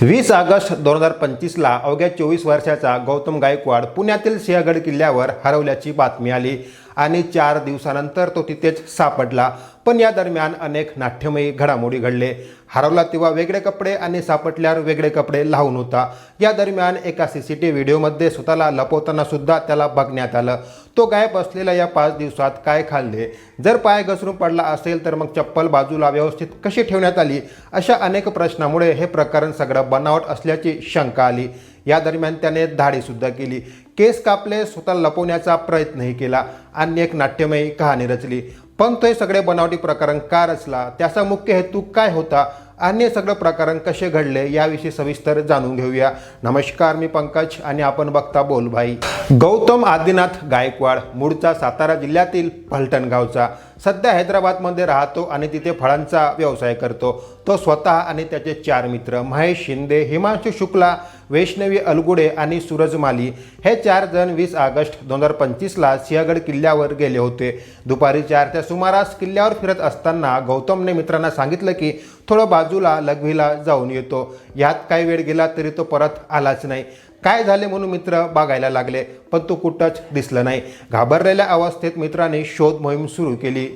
वीस ऑगस्ट दोन हजार पंचवीसला अवघ्या चोवीस वर्षाचा गौतम गायकवाड पुण्यातील सिंहगड किल्ल्यावर हरवल्याची बातमी आली आणि चार दिवसानंतर तो तिथेच सापडला. पण या दरम्यान अनेक नाट्यमयी घडामोडी घडले. हरवला तेव्हा वेगळे कपडे आणि सापडल्यावर वेगळे कपडे लावून होता. या दरम्यान एका सी सी टी व्हिडिओमध्ये स्वतःला लपवताना सुद्धा त्याला बघण्यात आलं. तो गायब असलेल्या या पाच दिवसात काय खाल्ले? जर पाय घसरून पडला असेल तर मग चप्पल बाजूला व्यवस्थित कशी ठेवण्यात आली? अशा अनेक प्रश्नामुळे हे प्रकरण सगळं बनावट असल्याची शंका आली. या दरम्यान त्याने धाडीसुद्धा केली. केस कापले स्वतः लपवण्याचा प्रयत्नही केला. आणि एक नाट्यमयी कहाणी रचली. पण तो हे सगळे बनावटी प्रकरण का रचला? त्याचा मुख्य हेतू काय होता? आणि हे सगळं प्रकरण कसे घडले याविषयी सविस्तर जाणून घेऊया. नमस्कार मी पंकज आणि आपण बघता बोल भाई गौतम आदिनाथ गायकवाड मूळचा सातारा जिल्ह्यातील फलटण गावचा सध्या हैदराबादमध्ये राहतो आणि तिथे फळांचा व्यवसाय करतो. तो स्वतः आणि त्याचे चार मित्र महेश शिंदे हिमांशू शुक्ला वैष्णवी अलगुडे आणि सूरज माली हे चार जण वीस ऑगस्ट दोन हजार पंचवीसला सिंहगड किल्ल्यावर गेले होते. दुपारी चारच्या सुमारास किल्ल्यावर फिरत असताना गौतमने मित्रांना सांगितलं की थोडं बाजूला लघवीला जाऊन येतो. यात काही वेळ गेला तरी तो परत आलाच नाही. काय झाले म्हणून मित्र बघायला लागले? पण तो कुठंच दिसलं नाही. घाबरलेल्या अवस्थेत मित्राने शोध मोहीम सुरू केली.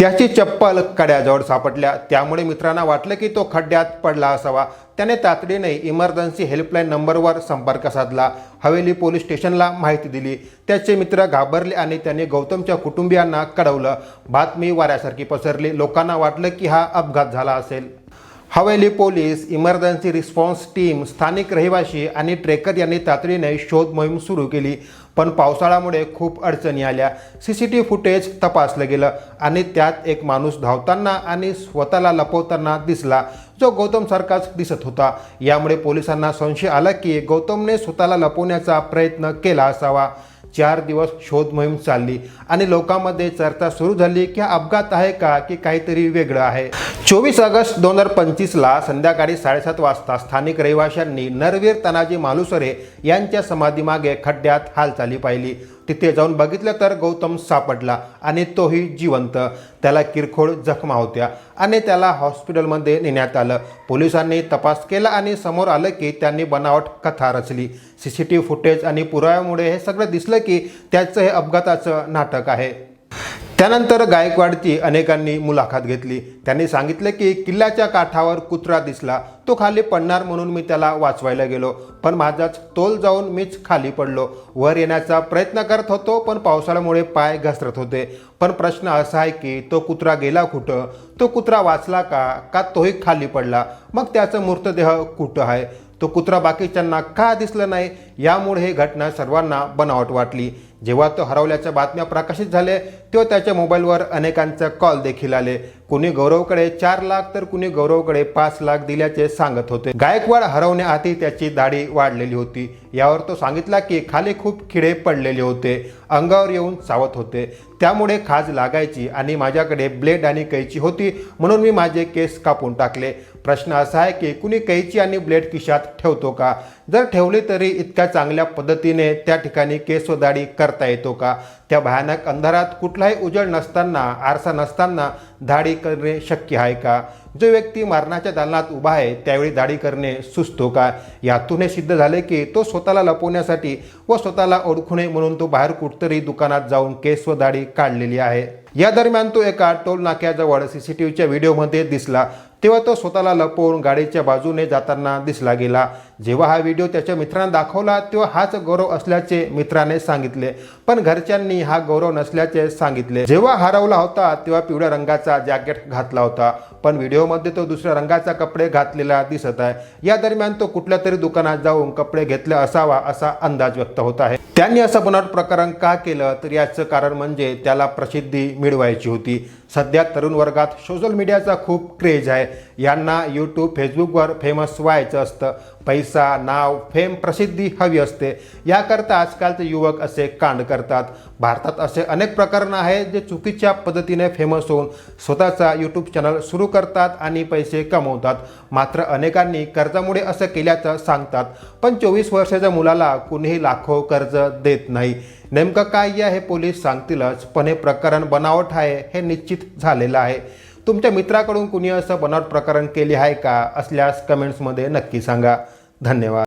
त्याची चप्पल कड्याजवळ सापडल्या. त्यामुळे मित्रांना वाटलं की तो खड्ड्यात पडला असावा. त्याने तातडीने इमर्जन्सी हेल्पलाईन नंबरवर संपर्क साधला. हवेली पोलीस स्टेशनला माहिती दिली. त्याचे मित्र घाबरले आणि त्याने गौतमच्या कुटुंबियांना कळवलं. बातमी वाऱ्यासारखी पसरली. लोकांना वाटलं की हा अपघात झाला असेल. Haveli police emergency response team स्थानिक रहिवासी आणि ट्रेकर यांनी तातडीने शोध मोहीम सुरू केली. पण पावसाळ्यामुळे खूप अडचणी आल्या. C C T V footage तपासलं गेलं आणि त्यात एक माणूस धावताना आणि स्वतःला लपवताना दिसला. जो गौतम सारखाच दिसत होता. यामुळे पोलिसांना संशय आला की गौतमने स्वतःला लपवण्याचा प्रयत्न केला असावा. चार दिवस शोध मोहीम चालली आणि लोकांमध्ये चर्चा सुरू झाली की हा अपघात आहे का की काहीतरी वेगळं आहे. चोवीस ऑगस्ट दोन हजार पंचवीसला संध्याकाळी साडेसात वाजता स्थानिक रहिवाशांनी नरवीर तनाजी मालुसरे यांच्या समाधीमागे खड्ड्यात हालचाली पाहिली. तिथे जाऊन बघितलं तर गौतम सापडला आणि तोही जिवंत. त्याला किरकोळ जखमा होत्या आणि त्याला हॉस्पिटलमध्ये नेण्यात आलं. पोलिसांनी तपास केला आणि समोर आलं की त्यांनी बनावट कथा रचली. C C T V footage आणि पुराव्यामुळे हे सगळं दिसलं की त्याचं हे अपघाताचं नाटक आहे. त्यानंतर गायकवाडची अनेकांनी मुलाखत घेतली. त्यांनी सांगितले की किल्ल्याच्या काठावर कुत्रा दिसला. तो खाली पडणार म्हणून मी त्याला वाचवायला गेलो. पण माझाच तोल जाऊन मीच खाली पडलो. वर येण्याचा प्रयत्न करत होतो पण पावसाळ्यामुळे पाय घसरत होते. पण प्रश्न असा आहे की तो कुत्रा गेला कुठं? तो कुत्रा वाचला का? का तोही खाली पडला? मग त्याचं मृतदेह कुठं आहे? तो कुत्रा बाकीच्यांना का दिसलं नाही? यामुळे ही घटना सर्वांना बनावट वाटली. जेव्हा तो हरवल्याच्या बातम्या प्रकाशित झाले तेव्हा त्याच्या मोबाईलवर अनेकांचा कॉल देखील आले. कुणी गौरवकडे चार लाख तर कुणी गौरवकडे पाच लाख दिल्याचे सांगत होते. गायकवाड हरवण्याआधी त्याची दाढी वाढलेली होती. यावर तो सांगितला की खाली खूप खिडे पडलेले होते. अंगावर येऊन चावत होते. त्यामुळे खाज लागायची आणि माझ्याकडे ब्लेड आणि कैची होती म्हणून मी माझे केस कापून टाकले. प्रश्न असा आहे की कुणी कैची आणि ब्लेड खिशात ठेवतो का? जर ठेवले तरी इतक्या चांगल्या पद्धतीने त्या ठिकाणी केस व दाढी करता येतो का? त्या भयानक अंधारात कुठलाही उजेड नसताना आरसा नसताना दाढी करणे शक्य आहे का? जो व्यक्ती मरणाच्या दालनात उभा आहे त्यावेळी दाढी करणे सुचतो का? यातून हे सिद्ध झाले की तो स्वतःला लपवण्यासाठी व स्वतःला ओळखू नये म्हणून तो बाहेर कुठतरी दुकानात जाऊन केस व दाढी काढलेली आहे. या दरम्यान तो एका टोल नाक्याजवळ सी सी टी व्हीच्या व्हिडिओमध्ये दिसला. तेव्हा तो स्वतःला लपवून गाडीच्या बाजूने जाताना दिसला गेला. जेव्हा हा व्हिडिओ त्याच्या मित्रांना दाखवला तेव्हा हाच गौरव असल्याचे मित्राने सांगितले. पण घरच्यांनी हा गौरव नसल्याचे सांगितले. जेव्हा हरवला होता तेव्हा पिवळ्या रंगाचा जॅकेट घातला होता. पण व्हिडिओमध्ये तो दुसऱ्या रंगाचा कपडे घातलेला दिसत आहे. या दरम्यान तो कुठल्या तरी दुकानात जाऊन कपडे घेतले असावा असा अंदाज व्यक्त होत आहे. त्यांनी असं बनावट प्रकरण का केलं? तर याचं कारण म्हणजे त्याला प्रसिद्धी मिळवायची होती. सध्या तरुण वर्गात सोशल मीडियाचा खूप क्रेज आहे. यांना यूट्यूब फेसबुकवर फेमस व्हायचं असतं. पैसा नाव फेम प्रसिद्धी हवी असते. याकरता आजकालचे युवक असे कांड करतात. भारतात असे अनेक प्रकरणं आहेत जे चुकीच्या पद्धतीने फेमस होऊन स्वतःचा यूट्यूब चॅनल सुरू करतात आणि पैसे कमवतात. मात्र अनेकांनी कर्जामुळे असं केल्याचं सांगतात. पण चोवीस वर्षाच्या मुलाला कुणीही लाखो कर्ज देत नाही. नेमकं काय आहे हे पोलीस सांगतीलच पण हे प्रकरण बनावट आहे हे निश्चित झालेलं आहे. तुमच्या मित्राकडून कुणी असं बनावट प्रकरण केले आहे का? असल्यास कमेंट्समध्ये नक्की सांगा. धन्यवाद.